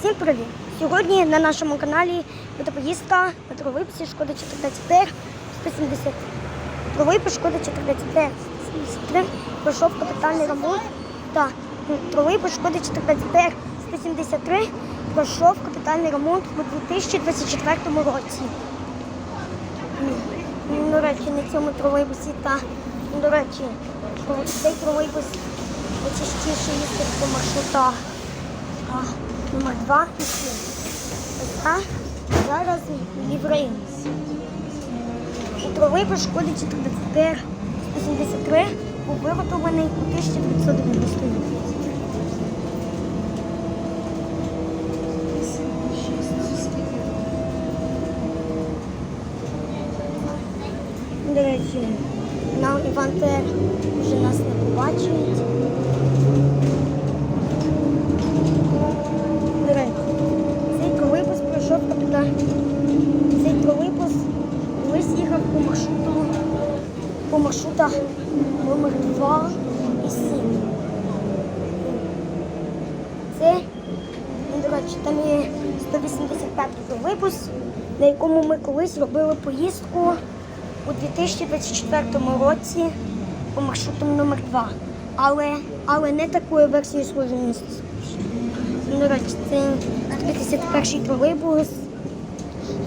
Всім привіт! Сьогодні на нашому каналі буде поїздка на тровиписі Шкода 14 170. Тровипис Шкода 14 173 пройшов капітальний ремонт та тровипис Шкода 14 173 пройшов капітальний ремонт у 2024 році. До речі, на цьому тролейбусі та до речі, цей тролейбус найчастіше їздить по маршрутах. Номер 2 і 7. А зараз лівреїмс. У тролейбус шкоді 14 173 був виготовлений у 1990 році. До речі, нам Іван Тер вже нас не побачить. До речі, цей тролейбус пройшов капітан. Цей тролейбус колись їхав по маршруту, по маршрутах номер 2 і 7. Це, ну, до речі, там є 185 тролейбус, на якому ми колись робили поїздку у 2024 році по маршруту номер 2. Але, але не такою версією сложеності. До речі, це 151 тролейбус,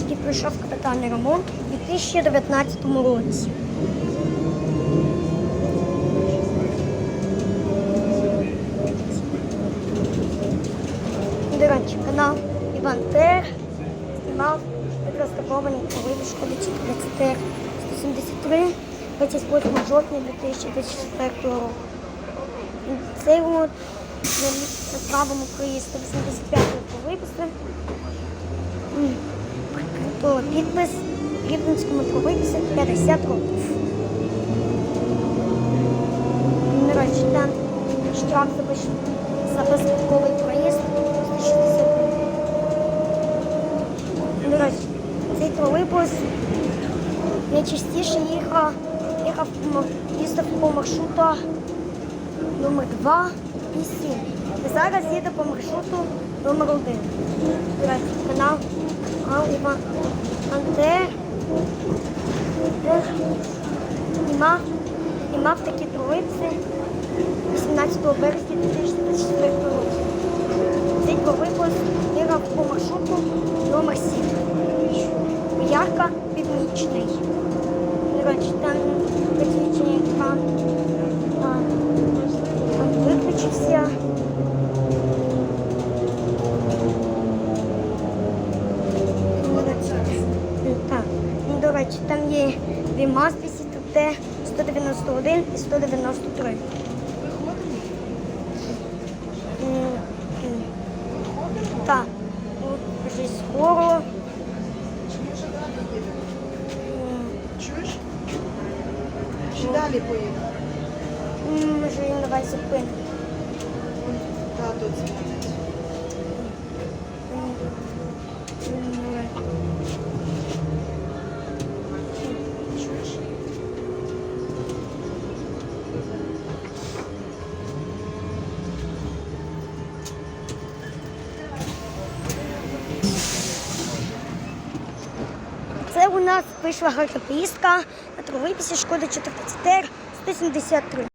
який пройшов капітальний ремонт у 2019 році. До речі, канал Іван Тер знімав відреставрований тролейбус шкоди 14 173 28 жовтня 2024 року. Цей от на правому краї 185 тролейбуса прикріпила підпис Рівненському тролейбусі 50 років. Там штраф за безпековий проїзд 160 гривень. Цей тролейбус найчастіше їхав, їхав їздив по маршрутах номер 2 і 7. І зараз їде по маршруту номер 1. Канал канал де і мав такі троїці 18 березня 2024 року. Цей випуск Іра по маршруту номер 7. Ярка північний. Речі, там є ВІМАЗ 200Т, 191 і 193. М, м. Так, ну, вже скоро. Чуєш? Чи далі поїдемо? Може, давай зупинимо. Тато дзвонить. Чуєш? У нас вийшла гарна поїздка на тролейбусі Шкода 14 173.